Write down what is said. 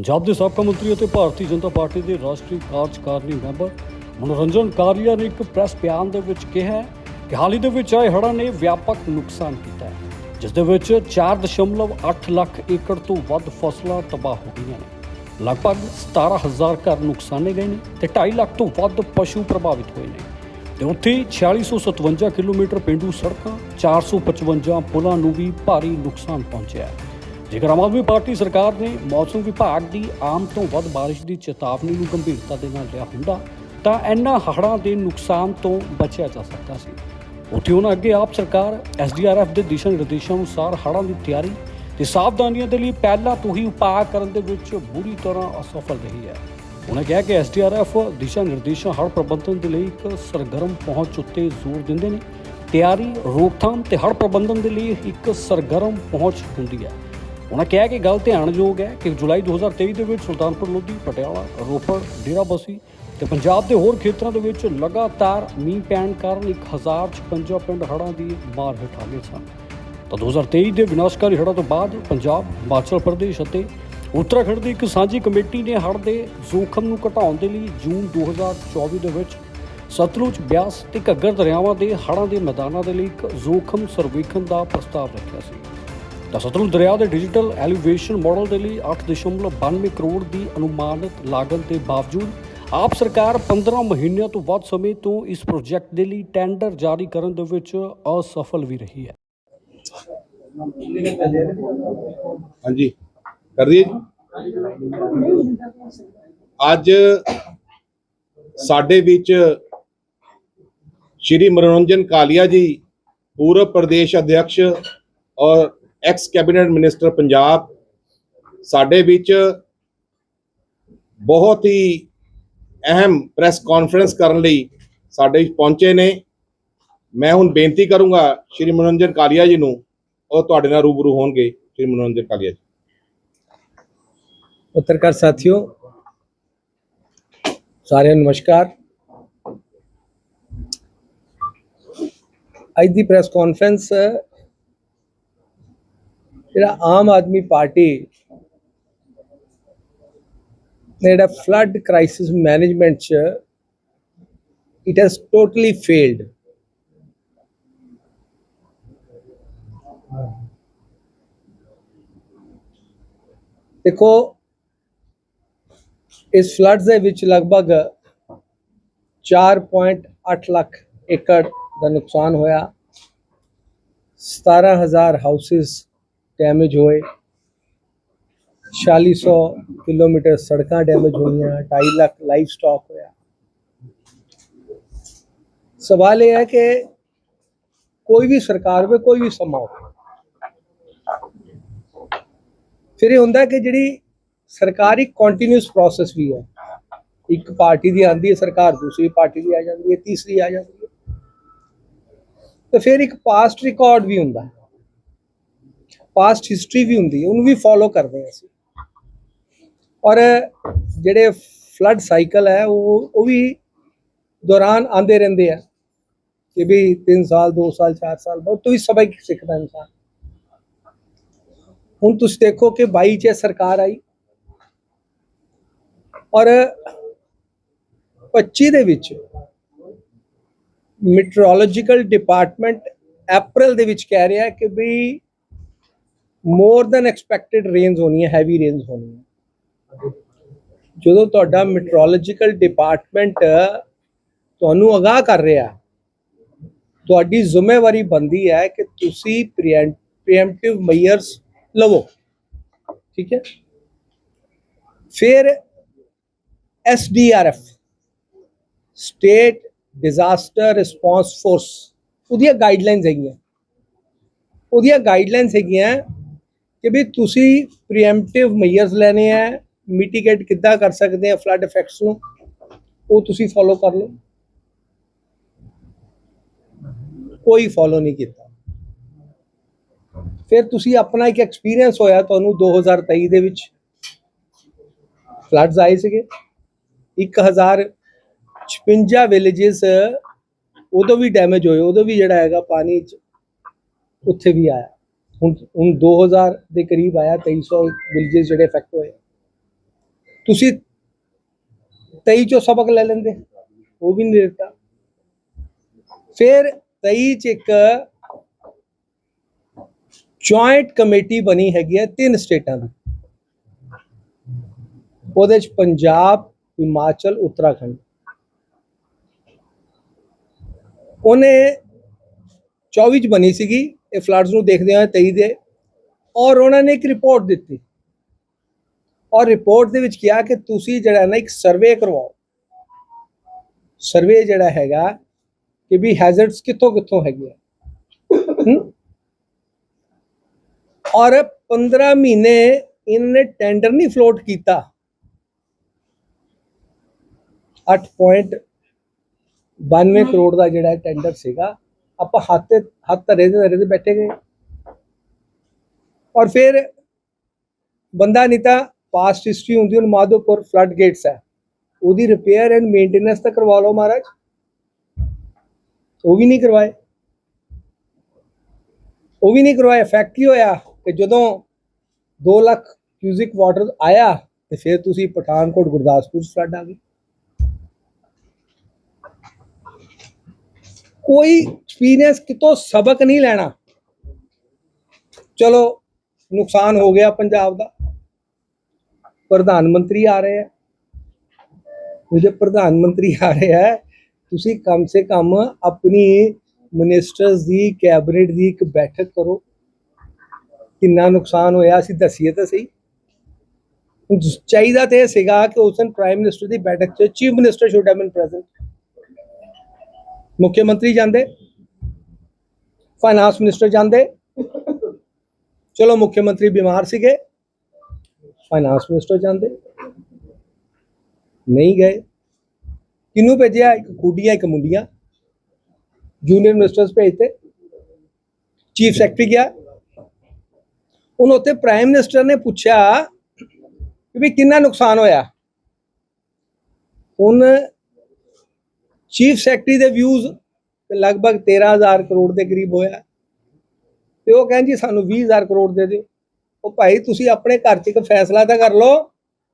ਪੰਜਾਬ ਦੇ ਸਾਬਕਾ ਮੰਤਰੀ ਅਤੇ ਭਾਰਤੀ ਜਨਤਾ ਪਾਰਟੀ ਦੇ ਰਾਸ਼ਟਰੀ ਕਾਰਜਕਾਰਨੀ ਮੈਂਬਰ ਮਨੋਰੰਜਨ ਕਾਰੀਆ ਨੇ ਇੱਕ ਪ੍ਰੈਸ ਬਿਆਨ ਦੇ ਵਿੱਚ ਕਿਹਾ ਕਿ ਹਾਲ ਹੀ ਦੇ ਵਿੱਚ ਆਏ ਹੜ੍ਹਾਂ ਨੇ ਵਿਆਪਕ ਨੁਕਸਾਨ ਕੀਤਾ ਹੈ, ਜਿਸ ਦੇ ਵਿੱਚ 4.8 ਲੱਖ ਏਕੜ ਤੋਂ ਵੱਧ ਫਸਲਾਂ ਤਬਾਹ ਹੋ ਗਈਆਂ ਨੇ। ਲਗਭਗ 17000 ਘਰ ਨੁਕਸਾਨੇ ਗਏ ਨੇ ਤੇ 2.5 ਲੱਖ ਤੋਂ ਵੱਧ ਪਸ਼ੂ ਪ੍ਰਭਾਵਿਤ ਹੋਏ ਨੇ। ਤੇ ਉੱਥੇ ਹੀ 4657 ਕਿਲੋਮੀਟਰ ਪਿੰਡੂ ਸੜਕਾਂ 455 ਪੁਲਾਂ ਨੂੰ ਵੀ ਭਾਰੀ ਨੁਕਸਾਨ ਪਹੁੰਚਿਆ ਹੈ। ਜੇਕਰ ਆਮ ਆਦਮੀ ਪਾਰਟੀ ਸਰਕਾਰ ਨੇ ਮੌਸਮ ਵਿਭਾਗ ਦੀ ਆਮ ਤੋਂ ਵੱਧ ਬਾਰਿਸ਼ ਦੀ ਚੇਤਾਵਨੀ ਨੂੰ ਗੰਭੀਰਤਾ ਦੇ ਨਾਲ ਲਿਆ ਹੁੰਦਾ, ਤਾਂ ਇਹਨਾਂ ਹੜ੍ਹਾਂ ਦੇ ਨੁਕਸਾਨ ਤੋਂ ਬਚਿਆ ਜਾ ਸਕਦਾ ਸੀ। ਉੱਥੇ ਉਹਨਾਂ ਅੱਗੇ ਆਪ ਸਰਕਾਰ ਐਸਡੀਆਰਐਫ ਦੇ ਦਿਸ਼ਾ ਨਿਰਦੇਸ਼ਾਂ ਅਨੁਸਾਰ ਹੜ੍ਹਾਂ ਦੀ ਤਿਆਰੀ ਤੇ ਸਾਵਧਾਨੀਆਂ ਦੇ ਲਈ ਪਹਿਲਾਂ ਤੋਂ ਹੀ ਉਪਾਅ ਕਰਨ ਦੇ ਵਿੱਚ ਬੁਰੀ ਤਰ੍ਹਾਂ ਅਸਫਲ ਰਹੀ ਹੈ। ਉਹਨਾਂ ਕਿਹਾ ਕਿ ਐਸਡੀਆਰਐਫ ਦਿਸ਼ਾ ਨਿਰਦੇਸ਼ਾਂ ਹੜ੍ਹ ਪ੍ਰਬੰਧਨ ਦੇ ਲਈ ਇੱਕ ਸਰਗਰਮ ਪਹੁੰਚ ਉੱਤੇ ਜ਼ੋਰ ਦਿੰਦੇ ਨੇ। ਤਿਆਰੀ, ਰੋਕਥਾਮ ਤੇ ਹੜ੍ਹ ਪ੍ਰਬੰਧਨ ਦੇ ਲਈ ਇੱਕ ਸਰਗਰਮ ਪਹੁੰਚ ਹੁੰਦੀ ਹੈ। ਉਹਨਾਂ ਕਿਹਾ ਕਿ ਗੱਲ ਧਿਆਨਯੋਗ ਹੈ ਕਿ ਜੁਲਾਈ 2023 ਦੇ ਵਿੱਚ ਸੁਲਤਾਨਪੁਰ, ਲੋਧੀ, ਪਟਿਆਲਾ, ਰੋਪੜ ਡੇਰਾਬੱਸੀ ਤੇ ਪੰਜਾਬ ਦੇ ਹੋਰ ਖੇਤਰਾਂ ਦੇ ਵਿੱਚ ਲਗਾਤਾਰ ਮੀਂਹ ਪੈਣ ਕਾਰਨ 1056 ਪਿੰਡ ਹੜ੍ਹਾਂ ਦੀ ਮਾਰ ਹੇਠ ਆ ਗਏ ਸਨ। ਤਾਂ 2023 ਦੇ ਵਿਨਾਸ਼ਕਾਰੀ ਹੜ੍ਹਾਂ ਤੋਂ ਬਾਅਦ ਪੰਜਾਬ, ਹਿਮਾਚਲ ਪ੍ਰਦੇਸ਼ ਅਤੇ ਉੱਤਰਾਖੰਡ ਦੀ ਇੱਕ ਸਾਂਝੀ ਕਮੇਟੀ ਨੇ ਹੜ੍ਹ ਦੇ ਜ਼ੋਖਮ ਨੂੰ ਘਟਾਉਣ ਦੇ ਲਈ ਜੂਨ 2024 ਦੇ ਵਿੱਚ ਸਤਲੁਜ, ਬਿਆਸ ਤੇ ਘੱਗਰ ਦਰਿਆਵਾਂ ਦੇ ਹੜ੍ਹਾਂ ਦੇ ਮੈਦਾਨਾਂ ਦੇ ਲਈ ਇੱਕ ਜ਼ੋਖਮ ਸਰਵੇਖਣ ਦਾ ਪ੍ਰਸਤਾਵ ਰੱਖਿਆ ਸੀ। ਤਾਂ ਸਤਲੁਜ ਦਰਿਆ ਦੇ ਡਿਜੀਟਲ ਐਲੀਵੇਸ਼ਨ ਮਾਡਲ ਦੇ ਲਈ 8.92 ਕਰੋੜ ਦੀ ਅਨੁਮਾਨਿਤ ਲਾਗਤ ਦੇ ਬਾਵਜੂਦ ਆਪ ਸਰਕਾਰ 15 ਮਹੀਨਿਆਂ ਤੋਂ ਵੱਧ ਸਮੇਂ ਤੋਂ ਇਸ ਪ੍ਰੋਜੈਕਟ ਦੇ ਲਈ ਟੈਂਡਰ ਜਾਰੀ ਕਰਨ ਦੇ ਵਿੱਚ ਅਸਫਲ ਵੀ ਰਹੀ ਹੈ। ਹਾਂਜੀ। ਕਰ ਦਈਏ ਅੱਜ ਸਾਡੇ ਵਿੱਚ ਸ਼੍ਰੀ ਮਨੋਰੰਜਨ ਕਾਲੀਆ ਜੀ, ਪੂਰਬ ਪ੍ਰਦੇਸ਼ ਅਧਿਕਸ਼ ਔਰ ਐਕਸ ਕੈਬਨਿਟ ਮਿਨਿਸਟਰ ਪੰਜਾਬ ਸਾਡੇ ਵਿੱਚ ਬਹੁਤ ਹੀ ਅਹਿਮ ਪ੍ਰੈਸ ਕਾਨਫਰੰਸ ਕਰਨ ਲਈ ਸਾਡੇ ਪਹੁੰਚੇ ਨੇ। ਮੈਂ ਹੁਣ ਬੇਨਤੀ ਕਰੂੰਗਾ ਸ਼੍ਰੀ ਮਨੋਰੰਜਨ ਕਾਲੀਆ ਜੀ ਨੂੰ, ਉਹ ਤੁਹਾਡੇ ਨਾਲ ਰੂਬਰੂ ਹੋਣਗੇ, ਸ਼੍ਰੀ ਮਨੋਰੰਜਨ ਕਾਲੀਆ ਜੀ। ਪੱਤਰਕਾਰ ਸਾਥੀਓ, ਸਾਰਿਆਂ ਨੂੰ ਨਮਸਕਾਰ। ਅੱਜ ਦੀ ਪ੍ਰੈਸ ਕਾਨਫਰੰਸ ਜਿਹੜਾ ਆਮ ਆਦਮੀ ਪਾਰਟੀ ਨੇ ਜਿਹੜਾ ਫਲੱਡ ਕ੍ਰਾਈਸਿਸ ਮੈਨੇਜਮੈਂਟ ਚ ਇਟ ਹੈਜ਼ ਟੋਟਲੀ ਫੇਲਡ ਦੇਖੋ ਇਸ ਫਲੱਡਸ ਦੇ ਵਿੱਚ ਲਗਭਗ 4.8 ਲੱਖ ਏਕੜ ਦਾ ਨੁਕਸਾਨ ਹੋਇਆ 17000 ਹਾਊਸਿਸ ਡੈਮੇਜ ਹੋਏ। 4600 ਕਿਲੋਮੀਟਰ ਸੜਕਾਂ ਡੈਮੇਜ ਹੋਈਆਂ 2.5 ਲੱਖ ਲਾਈਵ ਸਟਾਕ ਹੋਇਆ। ਸਵਾਲ ਇਹ ਹੈ ਕਿ ਕੋਈ ਵੀ ਸਰਕਾਰ ਹੋਵੇ, ਕੋਈ ਵੀ ਸਮਾਂ ਹੋਵੇ, ਫਿਰ ਇਹ ਹੁੰਦਾ ਕਿ ਜਿਹੜੀ ਸਰਕਾਰੀ ਕੰਟੀਨਿਊਸ ਪ੍ਰੋਸੈਸ ਵੀ ਹੈ, ਇੱਕ ਪਾਰਟੀ ਦੀ ਆਂਦੀ ਹੈ, ਸਰਕਾਰ ਦੂਸਰੀ ਪਾਰਟੀ ਦੀ ਆ ਜਾਂਦੀ ਹੈ, ਤੀਸਰੀ ਆ ਜਾਂਦੀ ਹੈ। ਤੇ ਫਿਰ ਇੱਕ ਪਾਸਟ ਰਿਕਾਰਡ ਵੀ ਹੁੰਦਾ ਹੈ। ਪਾਸਟ ਹਿਸਟਰੀ ਵੀ ਹੁੰਦੀ ਹੈ, ਉਹਨੂੰ ਵੀ ਫੋਲੋ ਕਰਦੇ ਹਾਂ ਅਸੀਂ। ਔਰ ਜਿਹੜੇ ਫਲੱਡ ਸਾਈਕਲ ਹੈ, ਉਹ ਉਹ ਵੀ ਦੌਰਾਨ ਆਂਦੇ ਰਹਿੰਦੇ ਆ ਕਿ ਵੀ 3 ਸਾਲ 2 ਸਾਲ 4 ਸਾਲ ਬਾਅਦ ਤੋਂ ਹੀ ਸਬਕ ਸਿੱਖਦਾ ਇਨਸਾਨ। ਹੁਣ ਤੁਸੀਂ ਦੇਖੋ ਕਿ 22 ਚ ਸਰਕਾਰ ਆਈ। ਔਰ 25 ਦੇ ਵਿੱਚ ਮੈਟਰੋਲੋਜੀਕਲ ਡਿਪਾਰਟਮੈਂਟ ਅਪ੍ਰੈਲ ਦੇ ਵਿੱਚ ਕਹਿ ਰਿਹਾ ਕਿ ਵੀ ਮੋਰ ਦੈਨ ਐਕਸਪੈਕਟਿਡ ਰੇਨਸ ਹੋਣੀ ਹੈ ਹੈਵੀ ਰੇਨਸ ਹੋਣੀ ਹੈ ਜਦੋਂ ਤੁਹਾਡਾ ਮੈਟਰੋਲੋਜੀਕਲ ਡਿਪਾਰਟਮੈਂਟ ਤੁਹਾਨੂੰ ਅਗਾਹ ਕਰ ਰਿਹਾ, ਤੁਹਾਡੀ ਜ਼ਿੰਮੇਵਾਰੀ ਬੰਦੀ ਹੈ ਕਿ ਤੁਸੀਂ ਪ੍ਰੀਐਮਪਟਿਵ ਮੈਜਰਸ ਲਵੋ। ਠੀਕ ਹੈ? ਫਿਰ SDRF state disaster response force ਉਹਦੀਆਂ ਗਾਈਡਲਾਈਨਸ ਹੈਗੀਆਂ। ਉਹਦੀਆਂ ਗਾਈਡਲਾਈਨਸ ਹੈਗੀਆਂ ਕਿ ਵੀ ਤੁਸੀਂ ਪ੍ਰੀਐਮਪਟਿਵ ਮੈਜਰਸ ਲੈਣੇ ਆ ਮਿਟੀਗੇਟ ਕਿੱਦਾਂ ਕਰ ਸਕਦੇ ਆ ਫਲੱਡ ਇਫੈਕਟਸ ਨੂੰ, ਉਹ ਤੁਸੀਂ ਫੋਲੋ ਕਰ ਲਓ। ਕੋਈ ਫੋਲੋ ਨਹੀਂ ਕੀਤਾ। ਫਿਰ ਤੁਸੀਂ ਆਪਣਾ ਇੱਕ ਐਕਸਪੀਰੀਅੰਸ ਹੋਇਆ ਤੁਹਾਨੂੰ 2023 ਦੇ ਵਿੱਚ। ਫਲੱਡਸ ਆਏ ਸੀਗੇ। 1056 ਵਿਲੇजेस ਉਦੋਂ ਵੀ ਡੈਮੇਜ ਹੋਏ, ਉਦੋਂ ਵੀ ਜਿਹੜਾ ਹੈਗਾ ਪਾਣੀ ਚ, ਉੱਥੇ ਵੀ ਆਇਆ। ਹੁਣ ਹੁਣ 2000 ਦੇ ਕਰੀਬ ਆਇਆ 2300 ਵਿਲੇजेस ਜਿਹੜੇ ਇਫੈਕਟ ਹੋਏ ਤੁਸੀਂ 23 ਚੋਂ ਸਬਕ ਲੈ ਲੈਂਦੇ, ਉਹ ਵੀ ਨਹੀਂ ਦਿੱਤਾ। ਫਿਰ 23 ਚ ਇੱਕ ਜੁਆਇੰਟ ਕਮੇਟੀ ਬਣੀ ਹੈਗੀ ਹੈ ਤਿੰਨ ਸਟੇਟਾਂ ਦੀ। ਉਹਦੇ ਚ ਪੰਜਾਬ, ਹਿਮਾਚਲ, ਉੱਤਰਾਖੰਡ। ਉਹਨੇ 24 ਚ ਬਣੀ ਸੀਗੀ ਇਹ ਫਲੱਡਸ ਨੂੰ ਦੇਖਦੇ ਹੋਏ 23 ਦੇ ਔਰ ਉਹਨਾਂ ਨੇ ਇੱਕ ਰਿਪੋਰਟ ਦਿੱਤੀ। ਔਰ ਰਿਪੋਰਟ ਦੇ ਵਿੱਚ ਕਿਹਾ ਕਿ ਤੁਸੀਂ ਜਿਹੜਾ ਨਾ ਇੱਕ ਸਰਵੇ ਕਰਵਾਓ। ਸਰਵੇ ਜਿਹੜਾ ਹੈਗਾ ਕਿ ਵੀ ਹੈਜ਼ਰਡਸ ਕਿੱਥੋਂ ਕਿੱਥੋਂ ਹੈਗੇ? ਔਰ 15 ਮਹੀਨੇ ਇਹਨੇ ਟੈਂਡਰ ਨਹੀਂ ਫਲੋਟ ਕੀਤਾ। 8.92 ਕਰੋੜ ਦਾ ਜਿਹੜਾ ਟੈਂਡਰ ਸੀਗਾ ਆਪਾਂ ਹੱਥ ਤੇ, ਹੱਥ ਧਰੇ ਦੇ ਧਰੇ ਤੇ ਬੈਠੇ ਗਏ। ਔਰ ਫਿਰ ਬੰਦਾ ਨਹੀਂ ਤਾਂ ਪਾਸਟ ਹਿਸਟਰੀ ਹੁੰਦੀ ਹੁਣ ਮਾਧੋਪੁਰ ਫਲੱਡ ਗੇਟਸ ਹੈ। ਉਹਦੀ ਰਿਪੇਅਰ ਐਂਡ ਮੇਨਟੇਨੈਂਸ ਤਾਂ ਕਰਵਾ ਲਓ ਮਹਾਰਾਜ। ਉਹ ਵੀ ਨਹੀਂ ਕਰਵਾਏ। ਉਹ ਵੀ ਨਹੀਂ ਕਰਵਾਇਆ ਫੈਕਟ ਕੀ ਹੋਇਆ ਕਿ ਜਦੋਂ 2 ਲੱਖ ਕਿਊਜ਼ਿਕ ਵਾਟਰ ਆਇਆ, ਤੇ ਫਿਰ ਤੁਸੀਂ ਪਠਾਨਕੋਟ ਗੁਰਦਾਸਪੁਰ ਫਲੱਡ ਆ ਗਈ ਕੋਈ ਐਕਸਪੀਰੀਅੰਸ ਕਿਤੋਂ ਸਬਕ ਨਹੀਂ ਲੈਣਾ। ਚਲੋ, ਨੁਕਸਾਨ ਹੋ ਗਿਆ ਪੰਜਾਬ ਦਾ। ਪ੍ਰਧਾਨ ਮੰਤਰੀ ਆ ਰਹੇ ਹੈ ਜੇ ਪ੍ਰਧਾਨ ਮੰਤਰੀ ਆ ਰਹੇ ਹੈ, ਤੁਸੀਂ ਕਮ ਸੇ ਕਮ ਆਪਣੀ ਮਿਨਿਸਟਰਸ ਦੀ ਕੈਬਨਿਟ ਦੀ ਇੱਕ ਬੈਠਕ ਕਰੋ। ਕਿੰਨਾ ਨੁਕਸਾਨ ਹੋਇਆ, ਅਸੀਂ ਦੱਸੀਏ ਤਾਂ ਸਹੀ। ਚਾਹੀਦਾ ਤੇ ਇਹ ਸੀਗਾ ਕਿ ਉਸ ਦਿਨ ਪ੍ਰਾਈਮ ਮਿਨਿਸਟਰ ਦੀ ਬੈਠਕ 'ਚ chief minister should have been present ਮੁੱਖ ਮੰਤਰੀ ਜਾਂਦੇ। ਫਾਈਨਾਂਸ ਮਿਨਿਸਟਰ ਜਾਂਦੇ। ਚਲੋ ਮੁੱਖ ਮੰਤਰੀ ਬਿਮਾਰ ਸੀਗੇ। ਫਾਈਨਾਂਸ ਮਿਨਿਸਟਰ ਜਾਂਦੇ। ਨਹੀਂ ਗਏ। ਕਿਹਨੂੰ ਭੇਜਿਆ? ਇੱਕ ਕੁੜੀਆਂ ਇੱਕ ਮੁੰਡੀਆਂ। ਜੂਨੀਅਰ ਮਿਨਿਸਟਰਸ ਭੇਜਤੇ। ਚੀਫ ਸੈਕਟਰੀ ਗਿਆ। ਹੁਣ ਉੱਥੇ ਪ੍ਰਾਈਮ ਮਿਨਿਸਟਰ ਨੇ ਪੁੱਛਿਆ ਕਿ ਵੀ ਕਿੰਨਾ ਨੁਕਸਾਨ ਹੋਇਆ। ਹੁਣ ਚੀਫ ਸੈਕਟਰੀ ਦੇ ਵਿਊਜ਼ ਲਗਭਗ 13000 ਕਰੋੜ ਦੇ ਕਰੀਬ ਹੋਇਆ। ਤੇ ਉਹ ਕਹਿੰਦੇ ਜੀ ਸਾਨੂੰ 20000 ਕਰੋੜ ਦੇ ਦਿਓ। ਉਹ ਭਾਈ ਤੁਸੀਂ ਆਪਣੇ ਘਰ 'ਚ ਇੱਕ ਫੈਸਲਾ ਤਾਂ ਕਰ ਲਓ।